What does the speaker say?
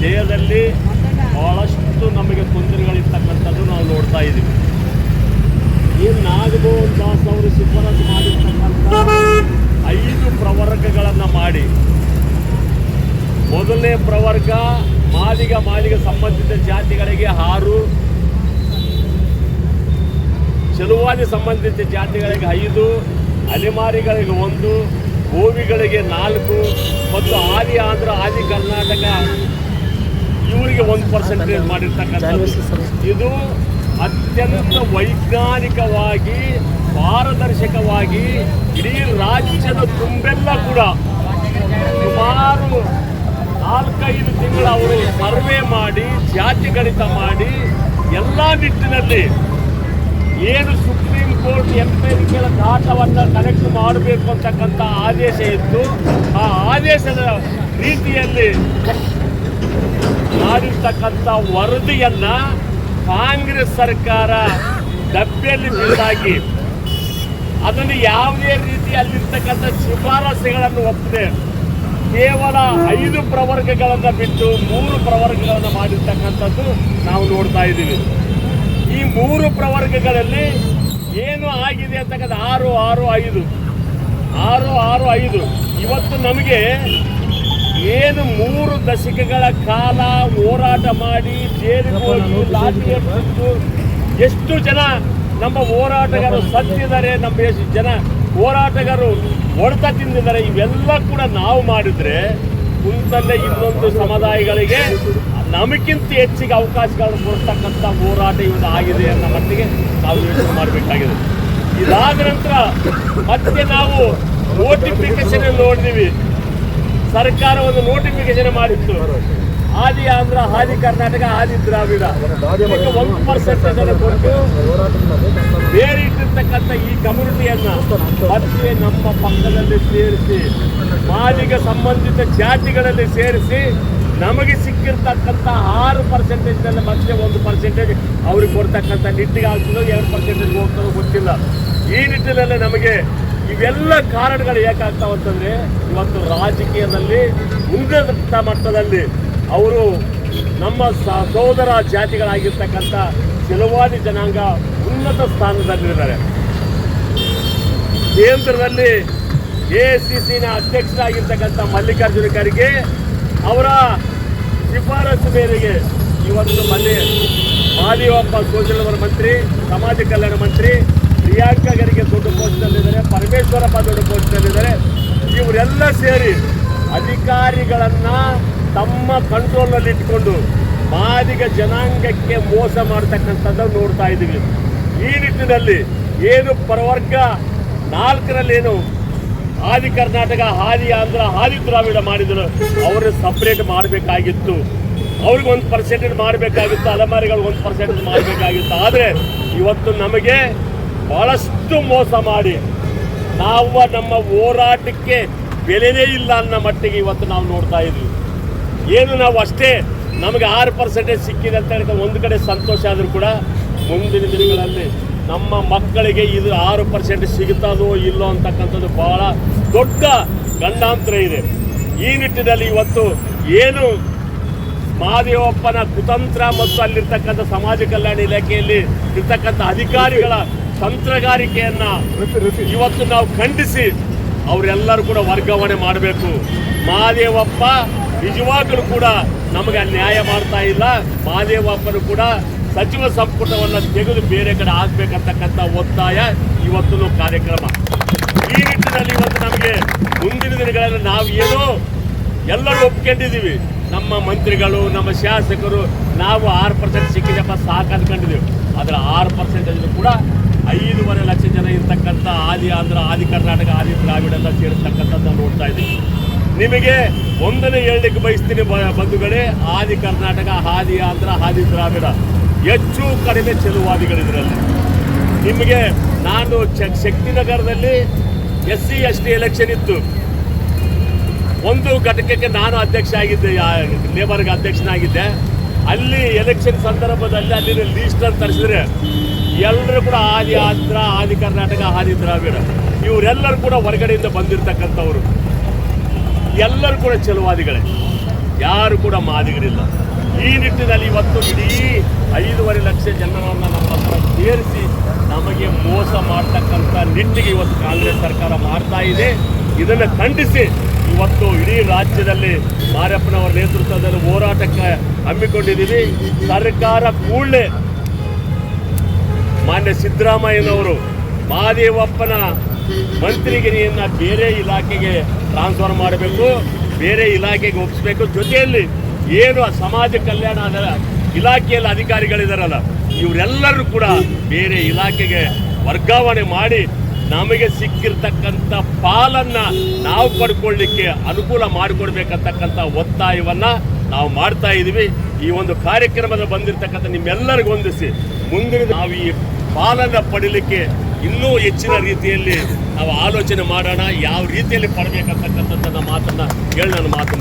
ಜಯದಲ್ಲಿ ಬಹಳಷ್ಟು ನಮಗೆ ತೊಂದರೆಗಳಿರ್ತಕ್ಕಂಥದ್ದು ನಾವು ನೋಡ್ತಾ ಇದ್ದೀವಿ. ಈ ನಾಗಮೋಹನ್ ದಾಸ್ ಅವರು ಶಿಫಾರಸು ಮಾಡಿರ್ತಕ್ಕಂಥ ಐದು ಪ್ರವರ್ಗಗಳನ್ನು ಮಾಡಿ, ಮೊದಲನೇ ಪ್ರವರ್ಗ ಮಾಲಿಗ ಮಾಲಿಗ ಸಂಬಂಧಿತ ಜಾತಿಗಳಿಗೆ ಆರು ಚಲುವಾದಿ ಸಂಬಂಧಿತ ಜಾತಿಗಳಿಗೆ ಐದು, ಅಲೆಮಾರಿಗಳಿಗೆ ಒಂದು, ಗೋವಿಗಳಿಗೆ ನಾಲ್ಕು, ಮತ್ತು ಆದಿ ಆಂಧ್ರ ಆದಿ ಕರ್ನಾಟಕ ಇವರಿಗೆ ಒಂದು ಪರ್ಸೆಂಟೇಜ್ ಮಾಡಿರ್ತಕ್ಕಂಥ ಇದು ಅತ್ಯಂತ ವೈಜ್ಞಾನಿಕವಾಗಿ ಪಾರದರ್ಶಕವಾಗಿ ಇಡೀ ರಾಜ್ಯದ ತುಂಬೆಲ್ಲ ಕೂಡ ಸುಮಾರು ನಾಲ್ಕೈದು ತಿಂಗಳ ಅವರು ಸರ್ವೆ ಮಾಡಿ ಜಾತಿ ಗಣಿತ ಮಾಡಿ ಎಲ್ಲ ನಿಟ್ಟಿನಲ್ಲಿ ಏನು ಸುಪ್ರೀಂ ಕೋರ್ಟ್ ಎಂಪೈರಿಗಳ ದಾಟವನ್ನು ಕಲೆಕ್ಟ್ ಮಾಡಬೇಕು ಅಂತಕ್ಕಂಥ ಆದೇಶ ಇತ್ತು ಆ ಆದೇಶದ ರೀತಿಯಲ್ಲಿ ಮಾಡಿರ್ತಕ್ಕಂಥ ವರದಿಯನ್ನ ಕಾಂಗ್ರೆಸ್ ಸರ್ಕಾರ ಡಬ್ಬಿಯಲ್ಲಿ ಬಿದ್ದಾಗಿ ಅದನ್ನು ಯಾವುದೇ ರೀತಿ ಅಲ್ಲಿರ್ತಕ್ಕಂಥ ಶಿಫಾರಸುಗಳನ್ನು ಒಪ್ಪದೆ. ಕೇವಲ ಐದು ಪ್ರವರ್ಗಗಳನ್ನು ಬಿಟ್ಟು ಮೂರು ಪ್ರವರ್ಗಗಳನ್ನು ಮಾಡಿರ್ತಕ್ಕಂಥದ್ದು ನಾವು ನೋಡ್ತಾ ಇದ್ದೀವಿ. ಈ ಮೂರು ಪ್ರವರ್ಗಗಳಲ್ಲಿ ಏನು ಆಗಿದೆ ಅಂತಕ್ಕಂಥ ಆರು ಆರು, ಐದು. ಆರು ಆರು, ಐದು. ಇವತ್ತು ನಮಗೆ ಏನು ಮೂರು ದಶಕಗಳ ಕಾಲ ಹೋರಾಟ ಮಾಡಿ ಜೈಲಿಗೆ ಎಷ್ಟು ಜನ ನಮ್ಮ ಹೋರಾಟಗಾರರು ಸತ್ತಿದ್ದಾರೆ ನಮ್ಮ ಎಷ್ಟು ಜನ ಹೋರಾಟಗಾರರು ಹೊಡೆತ ತಿಂದಿದ್ದಾರೆ, ಇವೆಲ್ಲ ಕೂಡ ನಾವು ಮಾಡಿದ್ರೆ ಕುಂತಲ್ಲೇ ಇನ್ನೊಂದು ಸಮುದಾಯಗಳಿಗೆ ನಮಗಿಂತ ಹೆಚ್ಚಿಗೆ ಅವಕಾಶಗಳನ್ನು ಕೊಡ್ತಕ್ಕಂಥ ಹೋರಾಟ ಇವತ್ತು ಆಗಿದೆ ಅನ್ನೋ ಮಟ್ಟಿಗೆ ನಾವು ಯೋಚನೆ ಮಾಡಬೇಕಾಗಿದೆ. ಇದಾದ ನಂತರ ಮತ್ತೆ ನಾವು ನೋಟಿಫಿಕೇಶನ್ ನೋಡಿದೀವಿ. ಸರ್ಕಾರ ಒಂದು ನೋಟಿಫಿಕೇಶನ್ ಮಾಡಿತ್ತು. ಆದಿ ಆಂಧ್ರ, ಹಾದಿ ಕರ್ನಾಟಕ ಆದಿ ದ್ರಾವಿಡ. ಒಂದು ಪರ್ಸೆಂಟ್ ಅದನ್ನು ಕೊಟ್ಟು ಬೇರೆ ಇಟ್ಟಿರ್ತಕ್ಕಂಥ ಈ ಕಮ್ಯುನಿಟಿಯನ್ನು ಮತ್ತೆ ನಮ್ಮ ಪಕ್ಕದಲ್ಲಿ ಸೇರಿಸಿ, ಮಾದಿಗ ಸಂಬಂಧಿತ ಜಾತಿಗಳಲ್ಲಿ ಸೇರಿಸಿ ನಮಗೆ ಸಿಕ್ಕಿರ್ತಕ್ಕಂಥ ಆರು ಪರ್ಸೆಂಟೇಜ್ನಲ್ಲಿ ಮತ್ತೆ ಒಂದು ಪರ್ಸೆಂಟೇಜ್ ಅವ್ರಿಗೆ ಕೊಡ್ತಕ್ಕಂಥ ನಿಟ್ಟಿಗೆ ಆಗ್ತದೋ ಎರಡು ಪರ್ಸೆಂಟೇಜ್ ಹೋಗ್ತದೋ ಗೊತ್ತಿಲ್ಲ. ಈ ನಿಟ್ಟಿನಲ್ಲಿ ನಮಗೆ ಇವೆಲ್ಲ ಕಾರಣಗಳು ಅಂತಂದ್ರೆ, ಇವತ್ತು ರಾಜಕೀಯದಲ್ಲಿ ಉನ್ನತ ಮಟ್ಟದಲ್ಲಿ ಅವರು ನಮ್ಮ ಸಹೋದರ ಜಾತಿಗಳಾಗಿರ್ತಕ್ಕಂಥ ಕೆಲವಾದಿ ಜನಾಂಗ ಉನ್ನತ ಸ್ಥಾನದಲ್ಲಿದ್ದಾರೆ. ಕೇಂದ್ರದಲ್ಲಿ ಎ ಸಿ ಸಿನ ಅಧ್ಯಕ್ಷರಾಗಿರ್ತಕ್ಕಂಥ ಮಲ್ಲಿಕಾರ್ಜುನ ಖರ್ಗೆ ಅವರ ಶಿಫಾರಸು ಮೇರೆಗೆ ಇವತ್ತು ಮಲ್ಲಿ ಮಾಲಿಯಪ್ಪ ಸೋಜಲವರ ಮಂತ್ರಿ, ಸಮಾಜ ಕಲ್ಯಾಣ ಮಂತ್ರಿ ಪ್ರಿಯಾಂಕಾ ಖರ್ಗೆ ದೊಡ್ಡ ಪೋಸ್ಟ್ನಲ್ಲಿದ್ದಾರೆ ಪರಮೇಶ್ವರಪ್ಪ ದೊಡ್ಡ ಪೋಸ್ಟ್ನಲ್ಲಿದ್ದಾರೆ ಇವರೆಲ್ಲ ಸೇರಿ ಅಧಿಕಾರಿಗಳನ್ನ ತಮ್ಮ ಕಂಟ್ರೋಲ್ನಲ್ಲಿ ಇಟ್ಕೊಂಡು ಮಾದಿಗ ಜನಾಂಗಕ್ಕೆ ಮೋಸ ಮಾಡ್ತಕ್ಕಂಥದ್ದನ್ನು ನೋಡ್ತಾ ಇದ್ದೀವಿ. ಈ ನಿಟ್ಟಿನಲ್ಲಿ ಏನು ಪರವರ್ಗ ನಾಲ್ಕರಲ್ಲಿ ಏನು ಆದಿ ಕರ್ನಾಟಕ, ಆದಿ ಆಂಧ್ರ ಹಾದಿ ದ್ರಾವಿಡ ಮಾಡಿದ್ರು ಅವರು ಸಪ್ರೇಟ್ ಮಾಡಬೇಕಾಗಿತ್ತು. ಅವ್ರಿಗೆ ಒಂದು ಪರ್ಸೆಂಟೇಜ್ ಮಾಡಬೇಕಾಗಿತ್ತು, ಅಲೆಮಾರಿಗಳಿಗೆ ಒಂದು ಪರ್ಸೆಂಟೇಜ್ ಮಾಡಬೇಕಾಗಿತ್ತು. ಆದರೆ ಇವತ್ತು ನಮಗೆ ಬಹಳಷ್ಟು ಮೋಸ ಮಾಡಿ ನಾವು ನಮ್ಮ ಹೋರಾಟಕ್ಕೆ ಬೆಲೆನೇ ಇಲ್ಲ ಅನ್ನೋ ಮಟ್ಟಿಗೆ ಇವತ್ತು ನಾವು ನೋಡ್ತಾ ಇದ್ವಿ. ಏನು ನಾವು ಅಷ್ಟೇ, ನಮಗೆ ಆರು ಪರ್ಸೆಂಟೇಜ್ ಸಿಕ್ಕಿದೆ ಅಂತ ಹೇಳಿದ್ರೆ ಒಂದು ಕಡೆ ಸಂತೋಷ ಆದರೂ ಕೂಡ ಮುಂದಿನ ದಿನಗಳಲ್ಲಿ ನಮ್ಮ ಮಕ್ಕಳಿಗೆ ಇದು ಆರು ಪರ್ಸೆಂಟ್ ಸಿಗುತ್ತದೋ ಇಲ್ಲೋ ಅಂತಕ್ಕಂಥದ್ದು ಬಹಳ ದೊಡ್ಡ ಗಂಡಾಂತರ ಇದೆ. ಈ ನಿಟ್ಟಿನಲ್ಲಿ ಇವತ್ತು ಏನು ಮಹಾದೇವಪ್ಪನ ಕುತಂತ್ರ ಮತ್ತು ಅಲ್ಲಿರ್ತಕ್ಕಂಥ ಸಮಾಜ ಕಲ್ಯಾಣ ಇಲಾಖೆಯಲ್ಲಿ ಇರ್ತಕ್ಕಂಥ ಅಧಿಕಾರಿಗಳ ತಂತ್ರಗಾರಿಕೆಯನ್ನ ಇವತ್ತು ನಾವು ಖಂಡಿಸಿ ಅವರೆಲ್ಲರೂ ಕೂಡ ವರ್ಗಾವಣೆ ಮಾಡಬೇಕು. ಮಹಾದೇವಪ್ಪ ನಿಜವಾಗಲೂ ಕೂಡ ನಮಗೆ ನ್ಯಾಯ ಮಾಡ್ತಾ ಇಲ್ಲ. ಮಹಾದೇವಪ್ಪನು ಕೂಡ ಸಚಿವ ಸಂಪುಟವನ್ನು ತೆಗೆದು ಬೇರೆ ಕಡೆ ಆಗ್ಬೇಕಂತಕ್ಕಂಥ ಒತ್ತಾಯ ಇವತ್ತು ಕಾರ್ಯಕ್ರಮ. ಈ ನಿಟ್ಟಿನಲ್ಲಿ ಇವತ್ತು ನಮಗೆ ಮುಂದಿನ ದಿನಗಳಲ್ಲಿ ನಾವು ಏನೋ ಎಲ್ಲರೂ ಒಪ್ಕೊಂಡಿದ್ದೀವಿ. ನಮ್ಮ ಮಂತ್ರಿಗಳು ನಮ್ಮ ಶಾಸಕರು ನಾವು ಆರು ಪರ್ಸೆಂಟ್ ಸಿಕ್ಕಿದಪ್ಪ ಸಾಕು ಅಂದ್ಕೊಂಡಿದ್ದೀವಿ. ಆದರೆ ಆರು ಪರ್ಸೆಂಟೇಜ್ ಕೂಡ ಐದೂವರೆ ಲಕ್ಷ ಜನ ಇರ್ತಕ್ಕಂಥ ಆದಿ ಆಂಧ್ರ ಆದಿ ಕರ್ನಾಟಕ ಆದಿ ದ್ರಾವಿಡ ಎಲ್ಲ ಸೇರಿರ್ತಕ್ಕಂಥದ್ದು ನೋಡ್ತಾ ಇದ್ದೀವಿ. ನಿಮಗೆ ಒಂದನೇ ಹೇಳಲಿಕ್ಕೆ ಬಯಸ್ತೀನಿ ಬಂಧುಗಳೇ ಆದಿ ಕರ್ನಾಟಕ ಆದಿ ಆಂಧ್ರ ಆದಿ ದ್ರಾವಿಡ, ಹೆಚ್ಚು ಕಡಿಮೆ ಚೆಲುವಾದಿಗಳಿದ್ರಲ್ಲಿ. ನಿಮಗೆ ನಾನು Shakti ಶಕ್ತಿನಗರದಲ್ಲಿ S C S T election ಇತ್ತು. ಒಂದು ಘಟಕಕ್ಕೆ ನಾನು ಅಧ್ಯಕ್ಷ ಆಗಿದ್ದೆ ಲೇಬರ್ಗೆ ಅಧ್ಯಕ್ಷನಾಗಿದ್ದೆ. ಅಲ್ಲಿ ಎಲೆಕ್ಷನ್ ಸಂದರ್ಭದಲ್ಲಿ ಅಲ್ಲಿನ ಲೀಸ್ಟನ್ನು ತರಿಸಿದ್ರೆ ಎಲ್ಲರೂ ಕೂಡ ಆದಿ ಆಂಧ್ರ ಆದಿ ಕರ್ನಾಟಕ ಆದಿ ದ್ರಾವಿಡ. ಇವರೆಲ್ಲರೂ ಕೂಡ ಹೊರಗಡೆಯಿಂದ ಬಂದಿರತಕ್ಕಂಥವ್ರು. ಎಲ್ಲರೂ ಕೂಡ ಚಲುವಾದಿಗಳೇ ಯಾರು ಕೂಡ ಮಾದಿಗರಿಲ್ಲ. ಈ ನಿಟ್ಟಿನಲ್ಲಿ ಇವತ್ತು ಇಡೀ ಐದೂವರೆ ಲಕ್ಷ ಜನರನ್ನು ನಮ್ಮ ಹತ್ರ ಸೇರಿಸಿ ನಮಗೆ ಮೋಸ ಮಾಡ್ತಕ್ಕಂಥ ನಿಟ್ಟಿಗೆ ಇವತ್ತು ಕಾಂಗ್ರೆಸ್ ಸರ್ಕಾರ ಮಾಡ್ತಾ ಇದೆ. ಇದನ್ನು ಖಂಡಿಸಿ ಇವತ್ತು ಇಡೀ ರಾಜ್ಯದಲ್ಲಿ ಮಾರಪ್ಪನವರ ನೇತೃತ್ವದಲ್ಲಿ ಹೋರಾಟಕ್ಕೆ ಹಮ್ಮಿಕೊಂಡಿದ್ದೀವಿ. ಸರ್ಕಾರ ಕೂಡಲೇ ಮಾನ್ಯ ಸಿದ್ದರಾಮಯ್ಯನವರು ಮಹಾದೇವಪ್ಪನ ಮಂತ್ರಿಗಿರಿಯನ್ನು ಬೇರೆ ಇಲಾಖೆಗೆ ಟ್ರಾನ್ಸ್ಫರ್ ಮಾಡಬೇಕು, ಬೇರೆ ಇಲಾಖೆಗೆ ಒಪ್ಪಿಸಬೇಕು. ಜೊತೆಯಲ್ಲಿ ಏನು ಸಮಾಜ ಕಲ್ಯಾಣ ಇಲಾಖೆಯಲ್ಲಿ ಅಧಿಕಾರಿಗಳಿದಾರಲ್ಲ, ಇವರೆಲ್ಲರೂ ಕೂಡ ಬೇರೆ ಇಲಾಖೆಗೆ ವರ್ಗಾವಣೆ ಮಾಡಿ ನಮಗೆ ಸಿಕ್ಕಿರ್ತಕ್ಕಂಥ ಪಾಲನ್ನ ನಾವು ಪಡ್ಕೊಳ್ಳಿಕ್ಕೆ ಅನುಕೂಲ ಮಾಡಿಕೊಡ್ಬೇಕಂತಕ್ಕಂಥ ಒತ್ತಾಯವನ್ನ ನಾವು ಮಾಡ್ತಾ ಇದ್ದೀವಿ ಈ ಒಂದು ಕಾರ್ಯಕ್ರಮದ ಬಂದಿರತಕ್ಕಂಥ ನಿಮ್ಮೆಲ್ಲರಿಗೂ ಹೊಂದಿಸಿ ಮುಂದಿನ ನಾವು ಈ ಪಾಲನ್ನ ಪಡೀಲಿಕ್ಕೆ ಇನ್ನೂ ಹೆಚ್ಚಿನ ರೀತಿಯಲ್ಲಿ ನಾವು ಆಲೋಚನೆ ಮಾಡೋಣ, ಯಾವ ರೀತಿಯಲ್ಲಿ ಪಡಬೇಕಂತಕ್ಕಂಥದ್ದನ್ನ ಮಾತನ್ನ ಹೇಳಿ ನಾನು ಮಾತು